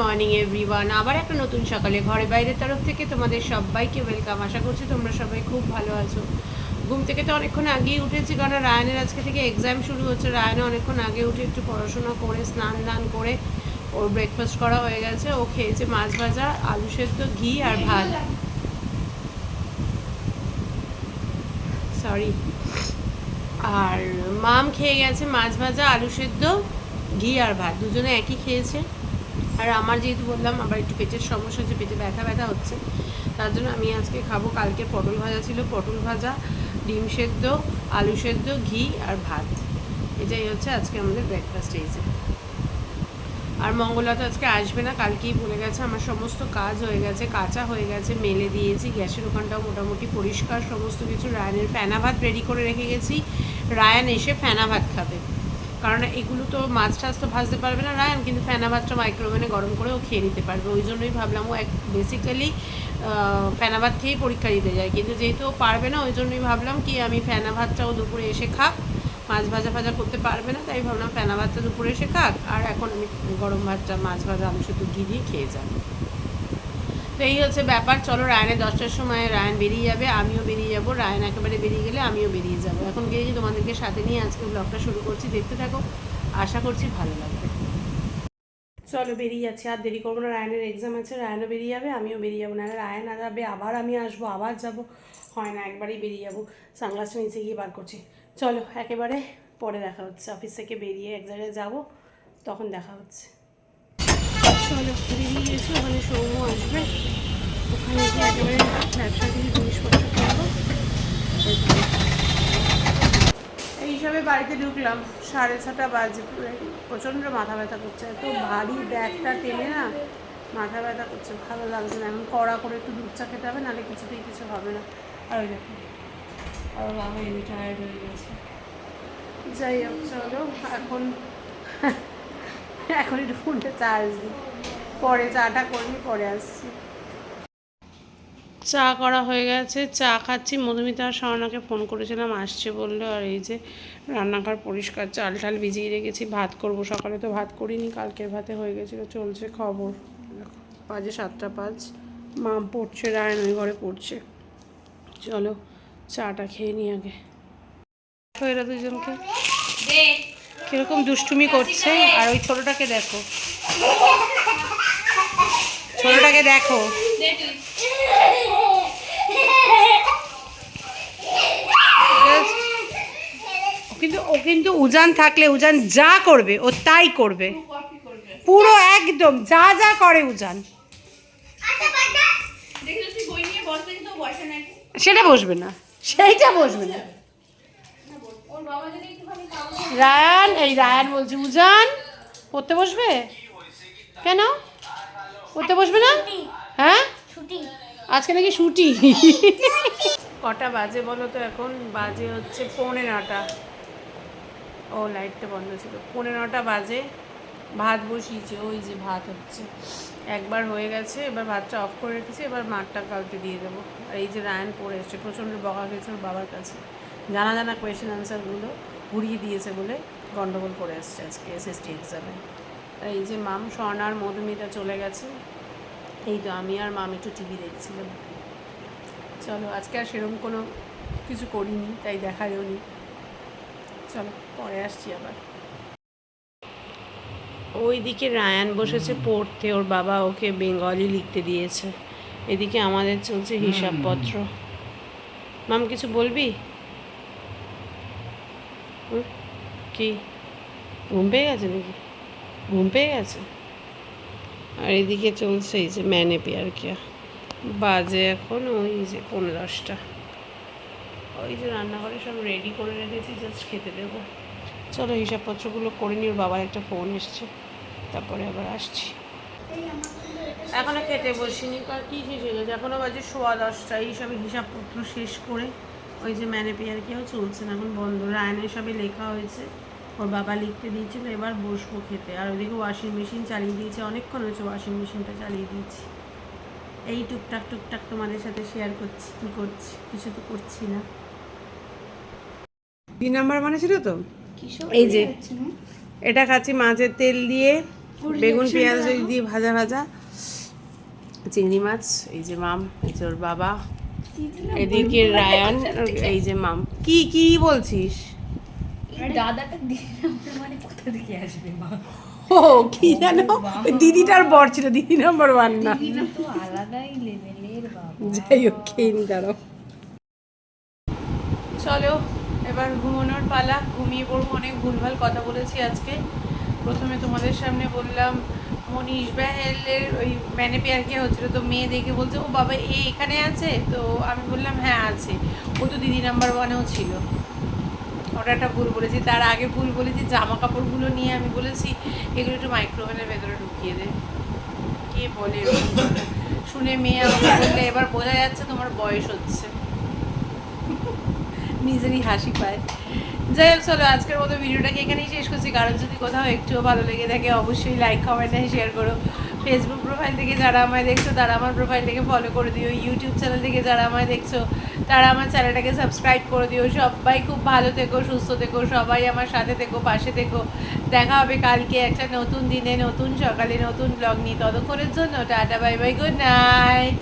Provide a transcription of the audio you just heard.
Morning everyone আবার একটা নতুন সকালে ঘরে বাইরের তরফ থেকে তোমাদের সবাইকে ওয়েলকাম আশা করছি তোমরা সবাই খুব ভালো আছো। ঘুম থেকে তো অনেকক্ষণ আগেই উঠেছি, কারণ রায়নের আজকে থেকে এক্সাম শুরু হচ্ছে। রায়নে অনেকক্ষণ আগে উঠে একটু পড়াশোনা করে, স্নান দান করে ওর ব্রেকফাস্ট করা হয়ে গেছে। ও খেয়েছে মাছ ভাজা, আলু সেদ্ধ, ঘি আর ভাত। সরি আর মাম খেয়ে গেছে মাছ ভাজা, আলু সেদ্ধ, ঘি আর ভাত। দুজনে একই খেয়েছে। আর আমার যেহেতু বললাম আবার একটু পেটের সমস্যা হচ্ছে, পেটে ব্যথা ব্যথা হচ্ছে, তার জন্য আমি আজকে খাব কালকে পটল ভাজা ছিল। পটল ভাজা, ডিম সেদ্ধ, আলু সেদ্ধ, ঘি আর ভাত। এটাই হচ্ছে আজকে আমাদের ব্রেকফাস্ট এই যে। আর মঙ্গলা তো আজকে আসবে না, কালকেই বলে গেছে, আমার সমস্ত কাজ হয়ে গেছে, কাঁচা হয়ে গেছে, মেলে দিয়েছি, গ্যাসের ওখানটাও মোটামুটি পরিষ্কার, সমস্ত কিছু। রায়ানের ফেনা ভাত রেডি করে রেখে গেছি। রায়ান এসে ফেনা ভাত খাবে। কারণ এগুলো তো মাছ টাছ তো ভাজতে পারবে না রায়ান, কিন্তু ফেনা ভাতটা মাইক্রোওভেনে গরম করেও খেয়ে নিতে পারবে। ওই জন্যই ভাবলাম ও এক বেসিক্যালি ফেনা ভাত খেয়েই পরীক্ষা দিতে যায়। কিন্তু যেহেতু ও পারবে না, ওই জন্যই ভাবলাম কি আমি ফেনা ভাতটাও দুপুরে এসে খাক। মাছ ভাজা ভাজা করতে পারবে না, তাই ভাবলাম ফেনা ভাতটা দুপুরে এসে খাক। আর এখন আমি গরম ভাতটা, মাছ ভাজা, আলু শুধু ঘি দিয়ে খেয়ে যাব। তো এই হচ্ছে ব্যাপার। চলো রায়নের দশটার সময় রায়ন বেরিয়ে যাবে, আমিও বেরিয়ে যাব। রায়ন একেবারে বেরিয়ে গেলে আমিও বেরিয়ে যাব। এখন গিয়ে যে তোমাদেরকে সাথে নিয়ে আজকে ব্লগটা শুরু করছি, দেখতে থাকো। আশা করছি ভালো লাগবে। চলো বেরিয়ে যাচ্ছি, আর দেরি করব না, রায়নের এক্সাম আছে, রায়নও বেরিয়ে যাবে, আমিও বেরিয়ে যাব। না রায়ন আর যাবে, আবার আমি আসব, আবার যাব। হয় না, একবারেই বেরিয়ে যাব। সানগ্লাসটা নিচে গিয়ে বার করছি। চলো, একেবারে পরে দেখা হচ্ছে। অফিস থেকে বেরিয়ে এক জায়গায় যাব, তখন দেখা হচ্ছে। চলো বেরিয়ে গেছি ওখানে সৌম্য আসবে। ওখানে গিয়ে একেবারে ব্যবসা কিছু জিনিসপত্র করব এই হিসাবে বাড়িতে ঢুকলাম। সাড়ে ছটা বাজে প্রচণ্ড মাথা ব্যথা করছে। এত ভারী ব্যাগটা টেনে না মাথা ব্যথা করছে, ভালো লাগছে না। এখন কড়া করে একটু দুধ চা খেতে হবে, নাহলে কিছুতেই কিছু হবে না। আর ওই দেখো আর বাবা এমনি টায়ার্ড হয়ে গেছে। যাই হোক, চলো, এখন এখন একটু ফোনটা চার্জ দিই। পরে, চাটা করবি, পরে আসছি। চা করা হয়ে গেছে, চা খাচ্ছি। মধুমিতা আর স্বর্ণাকে ফোন করেছিলাম, আসছে বলল, আর এই যে রান্নাঘর পরিষ্কার, চাল টাল ভিজিয়ে রেখেছি, ভাত করব। সকালে তো ভাত করিনি, কালকের ভাতে হয়ে গেছিল, চলছে খবর। বাজে সাতটা পাঁচ। মা পড়ছে, রায়ন ওই ঘরে পড়ছে। চলো, চাটা খেয়ে নি আগে। এরা দুজনকে। কীরকম দুষ্টুমি করছে, আর ওই ছোটোটাকে দেখো। দেখো। কিন্তু, ও কিন্তু উজান থাকলে উজান যা করবে, ও তাই করবে। পুরো একদম, যা যা করে উজান। সেটা বসবে না। সেইটা বসবে না। রায়ান, এই রায়ান বলছে, উজান, পড়তে বসবে? কেন? পড়তে বসবে না? হ্যাঁ? আজকে নাকি ছুটি? কটা বাজে বলো তো এখন? বাজে হচ্ছে পৌনে নটা। ও লাইটটা বন্ধ ছিল। পৌনে নটা বাজে। ভাত বসিয়েছে। ওই যে ভাত হচ্ছে। একবার হয়ে গেছে এবার ভাতটা অফ করে রেখেছি এবার মাঠটা কালকে দিয়ে দেবো। আর এই যে রায়ন পড়ে এসছে প্রচণ্ড বকা গেছে ওর বাবার কাছে। জানা জানা কোয়েশ্চেন আনসারগুলো ঘুরিয়ে দিয়েছে বলে গন্ডগোল করে এসছে আজকে এসএসটি এক্সামে এই যে মাম স্বর্ণার মধুমিতা চলে গেছে। এই তো আমি আর মাম একটু টিভি দেখছিলাম। চলো আজকে আর সেরকম কোনো কিছু করিনি তাই দেখা নি। চলো পরে আসছি আবার। ওইদিকে রায়ান বসেছে পড়তে ওর বাবা ওকে বেঙ্গলি লিখতে দিয়েছে। এদিকে আমাদের চলছে হিসাবপত্র। মাম কিছু বলবি? কি? ঘুম পেয়ে গেছে নাকি? ঘুম পেয়ে গেছে? আর এদিকে চলছে এই যে ম্যানে পেয়ার কেয়া বাজে এখন ওই যে পনেরো দশটা ওই যে রান্নাঘরে সব রেডি করে রেখেছি জাস্ট খেতে দেবো। চলো হিসাবপত্রগুলো করে নিই ওর বাবার একটা ফোন এসছে। তারপরে আবার আসছি। এখনও খেতে বসিনি কী শেষ হয়ে গেছে? এখনও বাজে সোয়া দশটা। এইসবে হিসাবপত্র শেষ করে ওই যে ম্যানে পেয়ার কেউ চলছে না, এখন বন্ধ। রায়নের সবই লেখা হয়েছে। ওর বাবা লিখতে দিয়েছিল এবার বসবো খেতে। আর ওইদিকে ওয়াশিং মেশিন চালিয়ে দিয়েছে অনেকক্ষণ হয়েছে ওয়াশিং মেশিনটা চালিয়ে দিয়েছি। এই টুকটাক টুকটাক তোমাদের সাথে শেয়ার করছি কী করছি কিছু তো করছি না। তিন নাম্বার মানে ছিল তো? এই যে এটা খাচ্ছি মাছের তেল দিয়ে বেগুন পেঁয়াজ দিয়ে ভাজা ভাজা। চিংড়ি মাছ এই যে মাম এই যে ওর বাবা। এদিকে রায়ান এই যে মাম। কি কি বলছিস? দাদাটা মানে কোথা থেকে আসবে মা? ও কি জানো? দিদিটার বর ছিল দিদি নাম্বার ওয়ান না। তো আলাদাই লেভেলের যাই হোক খেয়ে নি দাঁড়াও। চলো এবার ঘুমানোর পালা। ঘুমিয়ে পড়ব অনেক ভুলভাল কথা বলেছি আজকে। প্রথমে তোমাদের সামনে বললাম মনীষ ব্যাহেলের ওই ম্যানে পেয়ার কে হচ্ছিল তো মেয়ে দেখে বলছে ও বাবা এ এখানে আছে? তো আমি বললাম হ্যাঁ আছে। ও তো দিদি নাম্বার ওয়ানেও ছিল। ওটা ভুল বলেছি। তার আগে ভুল বলেছি জামা কাপড়গুলো নিয়ে আমি বলেছি, এগুলো একটু মাইক্রোওভেনের ভেতরে ঢুকিয়ে দে। কে বলে শুনে মেয়ে আমাকে বললে, এবার বোঝা যাচ্ছে তোমার বয়স হচ্ছে। নিজেরই হাসি পায়। যাই হোক, চলো, আজকের মতো ভিডিওটাকে এখানেই শেষ করছি। কারণ যদি কোথাও একটুও ভালো লেগে থাকে, অবশ্যই লাইক কমেন্ট শেয়ার করো। ফেসবুক প্রোফাইল থেকে যারা আমায় দেখছ, তারা আমার প্রোফাইলটাকে ফলো করে দিও ইউটিউব চ্যানেল থেকে যারা আমায় দেখছ, তারা আমার চ্যানেলটাকে সাবস্ক্রাইব করে দিও। সবাই খুব ভালো থেকো, সুস্থ থেকো, সবাই আমার সাথে থেকো, পাশে থেকো। দেখা হবে কালকে একটা নতুন দিনে, নতুন সকালে নতুন ব্লগ নিয়ে। ততক্ষণের জন্য tata bye bye good night